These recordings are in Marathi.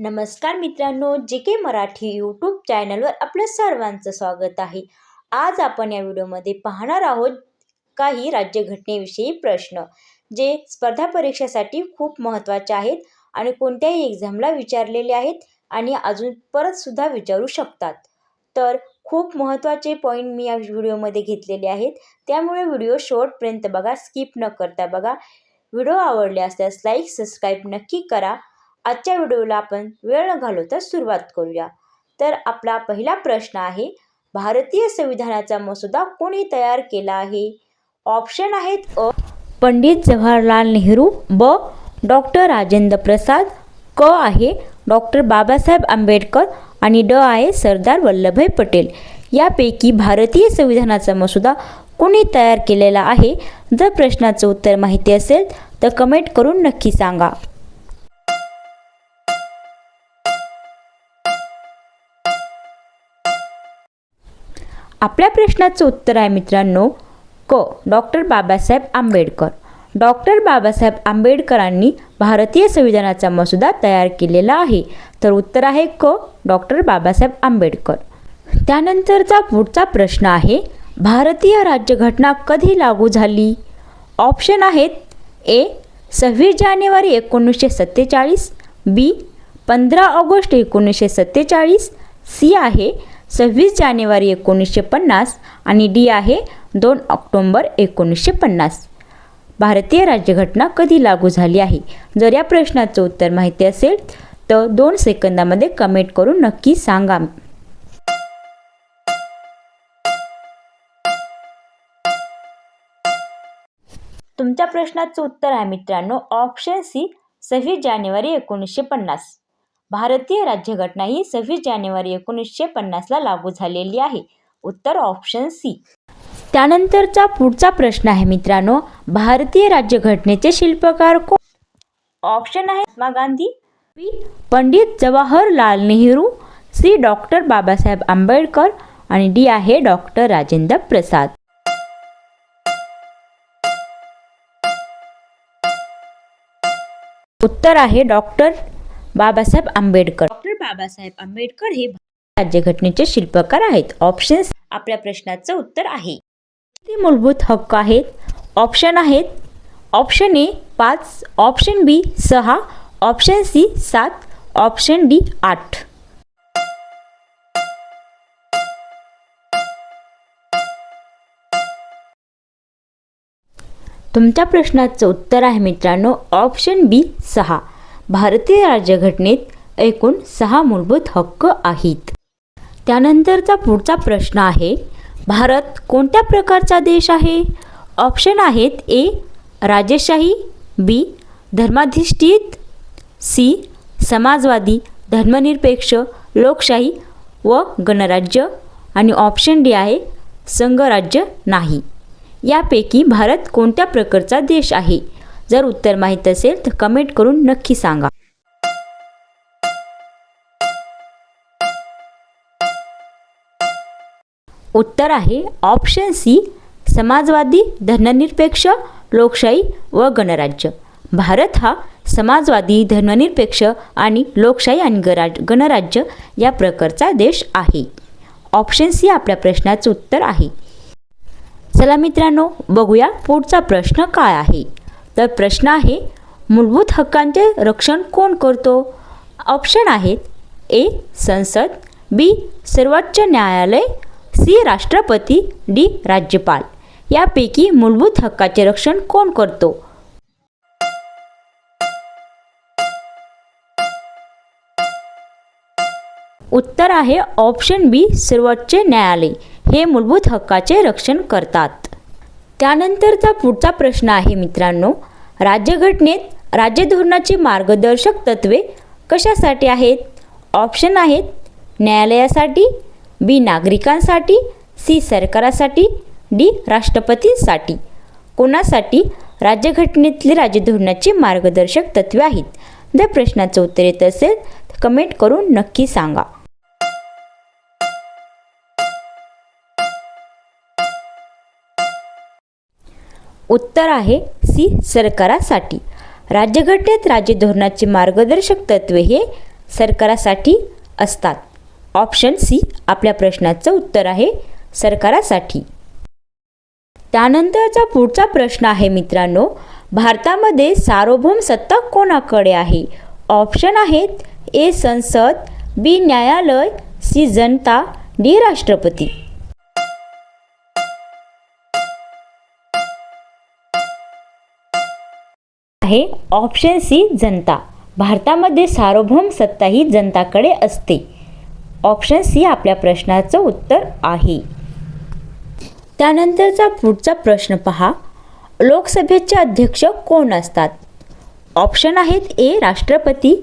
नमस्कार मित्रांनो जे के मराठी यूट्यूब चॅनलवर आपलं सर्वांचं स्वागत आहे. आज आपण या व्हिडिओमध्ये पाहणार आहोत काही राज्यघटनेविषयी प्रश्न जे स्पर्धा परीक्षेसाठी खूप महत्त्वाचे आहेत आणि कोणत्याही एक्झामला विचारलेले आहेत आणि अजून परतसुद्धा विचारू शकतात. तर खूप महत्त्वाचे पॉईंट मी या व्हिडिओमध्ये घेतलेले आहेत. त्यामुळे व्हिडिओ शेवटपर्यंत बघा स्किप न करता बघा. व्हिडिओ आवडले असल्यास लाईक सबस्क्राईब नक्की करा. आजच्या व्हिडिओला आपण वेळ न घालवता सुरुवात करूया. तर आपला पहिला प्रश्न आहे भारतीय संविधानाचा मसुदा कोणी तयार केला आहे? ऑप्शन आहेत अ. पंडित जवाहरलाल नेहरू ब. डॉक्टर राजेंद्र प्रसाद क. आहे डॉक्टर बाबासाहेब आंबेडकर आणि ड. आहे सरदार वल्लभभाई पटेल. यापैकी भारतीय संविधानाचा मसुदा कोणी तयार केलेला आहे? जर प्रश्नाचं उत्तर माहिती असेल तर कमेंट करून नक्की सांगा. आपल्या प्रश्नाचं उत्तर आहे मित्रांनो क. डॉक्टर बाबासाहेब आंबेडकर. डॉक्टर बाबासाहेब आंबेडकरांनी भारतीय संविधानाचा मसुदा तयार केलेला आहे. तर उत्तर आहे क. डॉक्टर बाबासाहेब आंबेडकर. त्यानंतरचा पुढचा प्रश्न आहे भारतीय राज्यघटना कधी लागू झाली? ऑप्शन आहेत ए. सव्वीस जानेवारी एकोणीसशे सत्तेचाळीस बी. पंधरा ऑगस्ट एकोणीसशे सत्तेचाळीस सी आहे सव्वीस जानेवारी एकोणीसशे पन्नास आणि डी आहे दोन ऑक्टोंबर एकोणीसशे पन्नास. भारतीय राज्यघटना कधी लागू झाली आहे? जर या प्रश्नाचं उत्तर माहिती असेल तर दोन सेकंदामध्ये कमेंट करून नक्की सांगा. तुमच्या प्रश्नाचं उत्तर आहे मित्रांनो ऑप्शन सी सव्वीस जानेवारी एकोणीसशे पन्नास. भारतीय राज्यघटना ही सव्वीस जानेवारी एकोणीसशे पन्नासला लागू झालेली आहे. उत्तर ऑप्शन सी त्यानंतरचा पुढचा प्रश्न आहे मित्रांनो भारतीय राज्यघटनेचे शिल्पकार कोण ऑप्शन आहे Mahatma Gandhi B Pandit Jawaharlal Nehru C. Doctor Babasaheb Ambedkar आणि डी आहे डॉक्टर राजेंद्र प्रसाद. उत्तर आहे डॉक्टर बाबासाहेब आंबेडकर. डॉक्टर बाबासाहेब आंबेडकर हे राज्यघटनेचे शिल्पकार आहेत. ऑप्शन्स आपल्या प्रश्नाचं उत्तर आहे. किती मूलभूत हक्क आहेत? ऑप्शन आहेत. ऑप्शन ए पाच ऑप्शन बी सहा ऑप्शन सी सात ऑप्शन डी आठ. तुमच्या प्रश्नाचं उत्तर आहे मित्रांनो. ऑप्शन बी सहा. भारतीय राज्यघटनेत एकूण सहा मूलभूत हक्क आहेत. त्यानंतरचा पुढचा प्रश्न आहे भारत कोणत्या प्रकारचा देश आहे? ऑप्शन आहेत ए राजेशाही बी धर्माधिष्ठित सी समाजवादी धर्मनिरपेक्ष लोकशाही व गणराज्य आणि ऑप्शन डी आहे संघराज्य नाही. यापैकी भारत कोणत्या प्रकारचा देश आहे? जर उत्तर माहीत असेल तर कमेंट करून नक्की सांगा. उत्तर आहे ऑप्शन सी समाजवादी धर्मनिरपेक्ष लोकशाही व गणराज्य. भारत हा समाजवादी धर्मनिरपेक्ष आणि लोकशाही आणि गराज गणराज्य या प्रकारचा देश आहे. ऑप्शन सी आपल्या प्रश्नाचं उत्तर आहे. चला मित्रांनो बघूया पुढचा प्रश्न काय आहे. तर प्रश्न आहे मूलभूत हक्कांचे रक्षण कोण करतो? ऑप्शन आहेत ए संसद बी सर्वोच्च न्यायालय सी राष्ट्रपती डी राज्यपाल. यापैकी मूलभूत हक्काचे रक्षण कोण करतो? उत्तर आहे ऑप्शन बी सर्वोच्च न्यायालय. हे मूलभूत हक्काचे रक्षण करतात. त्यानंतरचा पुढचा प्रश्न आहे मित्रांनो राज्यघटनेत राज्य धोरणाची मार्गदर्शक तत्वे कशासाठी आहेत? ऑप्शन आहेत न्यायालयासाठी बी नागरिकांसाठी सी सरकारासाठी डी राष्ट्रपतींसाठी. कोणासाठी? राज्यघटनेतली राज्यधोरणाची मार्गदर्शक तत्वे आहेत. जर प्रश्नाचं उत्तर येत असेल तर कमेंट करून नक्की सांगा. उत्तर आहे सी सरकारासाठी. राज्यघटनेत राज्य धोरणाचे मार्गदर्शक तत्वे हे सरकारासाठी असतात. ऑप्शन सी आपल्या प्रश्नाचं उत्तर आहे सरकारासाठी. त्यानंतरचा पुढचा प्रश्न आहे मित्रांनो भारतामध्ये सार्वभौम सत्ता कोणाकडे आहे? ऑप्शन आहेत ए संसद बी न्यायालय सी जनता डी राष्ट्रपती. आहे ऑप्शन सी जनता. भारतामध्ये सार्वभौम सत्ता ही जनताकडे असते. ऑप्शन सी आपल्या प्रश्नाचं उत्तर आहे. त्यानंतरचा पुढचा प्रश्न पहा. लोकसभेचे अध्यक्ष कोण असतात? ऑप्शन आहेत ए राष्ट्रपती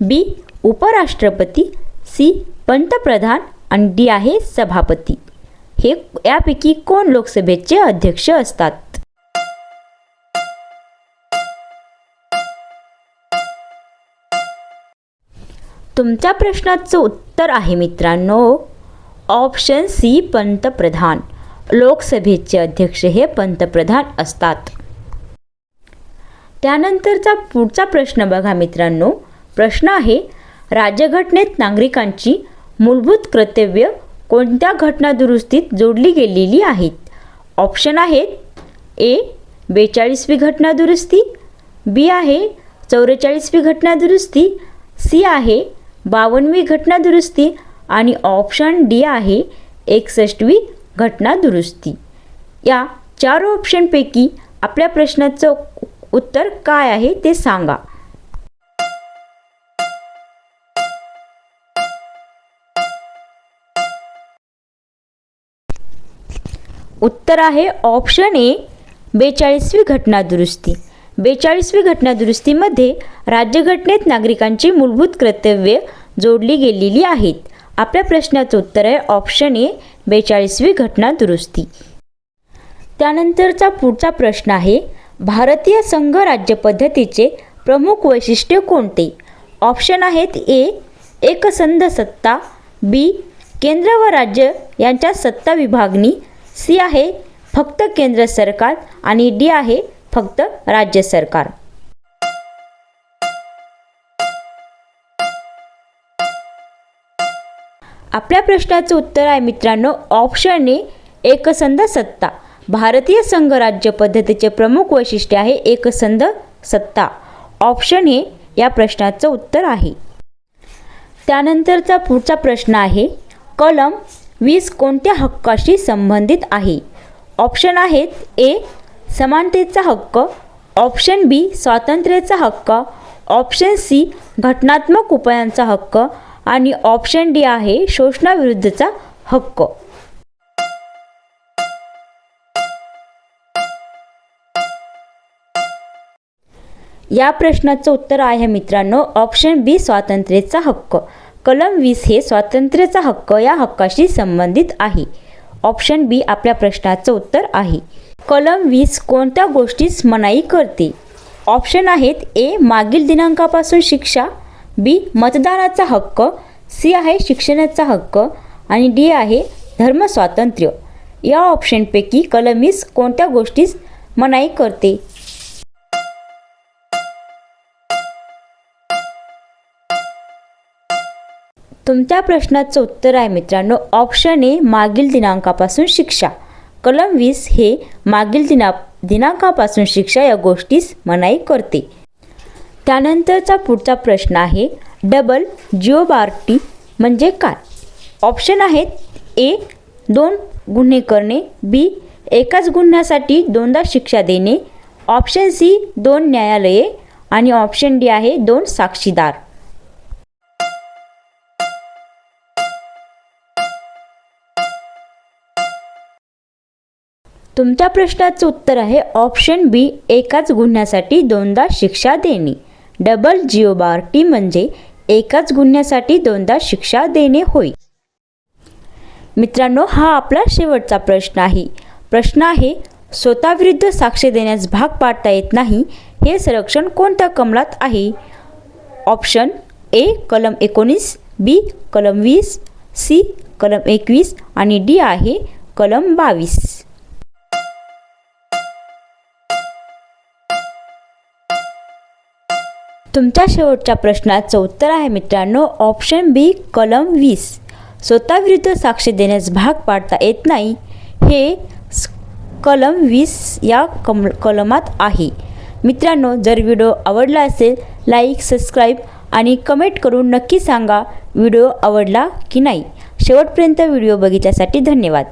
बी उपराष्ट्रपती सी पंतप्रधान आणि डी आहे सभापती. हे यापैकी कोण लोकसभेचे अध्यक्ष असतात? तुमच्या प्रश्नाचं उत्तर आहे मित्रांनो. ऑप्शन सी पंतप्रधान. लोकसभेचे अध्यक्ष हे पंतप्रधान असतात. त्यानंतरचा पुढचा प्रश्न बघा मित्रांनो. प्रश्न आहे राज्यघटनेत नागरिकांची मूलभूत कर्तव्य कोणत्या घटनादुरुस्तीत जोडली गेलेली आहेत? ऑप्शन आहेत ए बेचाळीसवी घटनादुरुस्ती बी आहे चौवेचाळीसवी घटनादुरुस्ती सी आहे बावनवी घटनादुरुस्ती आणि ऑप्शन डी आहे एकसष्टवी घटना दुरुस्ती. या चार ऑप्शनपैकी आपल्या प्रश्नाचं उत्तर काय आहे ते सांगा. उत्तर आहे ऑप्शन ए बेचाळीसवी घटना दुरुस्ती. बेचाळीसवी घटनादुरुस्तीमध्ये राज्यघटनेत नागरिकांची मूलभूत कर्तव्ये जोडली गेलेली आहेत. आपल्या प्रश्नाचं उत्तर आहे ऑप्शन ए बेचाळीसवी घटनादुरुस्ती. त्यानंतरचा पुढचा प्रश्न आहे भारतीय संघ राज्य पद्धतीचे प्रमुख वैशिष्ट्य कोणते? ऑप्शन आहेत ए एकसंध सत्ता बी केंद्र व राज्य यांच्या सत्ता विभागणी सी आहे फक्त केंद्र सरकार आणि डी आहे फक्त राज्य सरकार. आपल्या प्रश्नाचं उत्तर आहे मित्रांनो ऑप्शन ए एकसंध सत्ता. भारतीय संघ राज्य पद्धतीचे प्रमुख वैशिष्ट्य आहे एकसंध सत्ता. ऑप्शन ए या प्रश्नाचं उत्तर आहे. त्यानंतरचा पुढचा प्रश्न आहे कलम वीस कोणत्या हक्काशी संबंधित आहे? ऑप्शन आहेत ए समानतेचा हक्क ऑप्शन बी स्वातंत्र्याचा हक्क ऑप्शन सी घटनात्मक उपायांचा हक्क आणि ऑप्शन डी आहे शोषणाविरुद्धचा हक्क. या प्रश्नाचं उत्तर आहे मित्रांनो ऑप्शन बी स्वातंत्र्याचा हक्क. कलम वीस हे स्वातंत्र्याचा हक्क या हक्काशी संबंधित आहे. ऑप्शन बी आपल्या प्रश्नाचं उत्तर आहे. कलम वीस कोणत्या गोष्टीस मनाई करते? ऑप्शन आहेत ए मागील दिनांकापासून शिक्षा बी मतदानाचा हक्क सी आहे शिक्षणाचा हक्क आणि डी आहे धर्मस्वातंत्र्य या ऑप्शनपैकी कलम वीस कोणत्या गोष्टीस मनाई करते? तुमच्या प्रश्नाचं उत्तर आहे मित्रांनो. ऑप्शन ए मागील दिनांकापासून शिक्षा. कलम वीस हे मागील दिना दिनांकापासून शिक्षा या गोष्टीस मनाई करते. त्यानंतरचा पुढचा प्रश्न आहे डबल जिओबार्टी म्हणजे काय? ऑप्शन आहेत ए दोन गुन्हे करणे बी एकाच गुन्ह्यासाठी दोनदा शिक्षा देणे. ऑप्शन सी दोन न्यायालये. आणि ऑप्शन डी आहे दोन साक्षीदार. तुमच्या प्रश्नाचं उत्तर आहे ऑप्शन बी एकाच गुन्ह्यासाठी दोनदा शिक्षा देणे. डबल जिओबार्टी म्हणजे एकाच गुन्ह्यासाठी दोनदा शिक्षा देणे होय. मित्रांनो हा आपला शेवटचा प्रश्न आहे. प्रश्न आहे स्वतःविरुद्ध साक्ष देण्यास भाग पाडता येत नाही हे संरक्षण कोणत्या कमलात आहे? ऑप्शन ए कलम एकोणीस बी कलम वीस सी कलम एकवीस आणि डी आहे कलम बावीस. तुमच्या शेवटच्या प्रश्नाचं उत्तर आहे मित्रांनो ऑप्शन बी कलम वीस. स्वतःविरुद्ध साक्ष देण्यास भाग पाडता येत नाही. हे कलम वीस या कम कलमात आहे. मित्रांनो जर व्हिडिओ आवडला असेल लाईक सबस्क्राईब आणि कमेंट करून नक्की सांगा व्हिडिओ आवडला की नाही. शेवटपर्यंत व्हिडिओ बघितल्यासाठी धन्यवाद.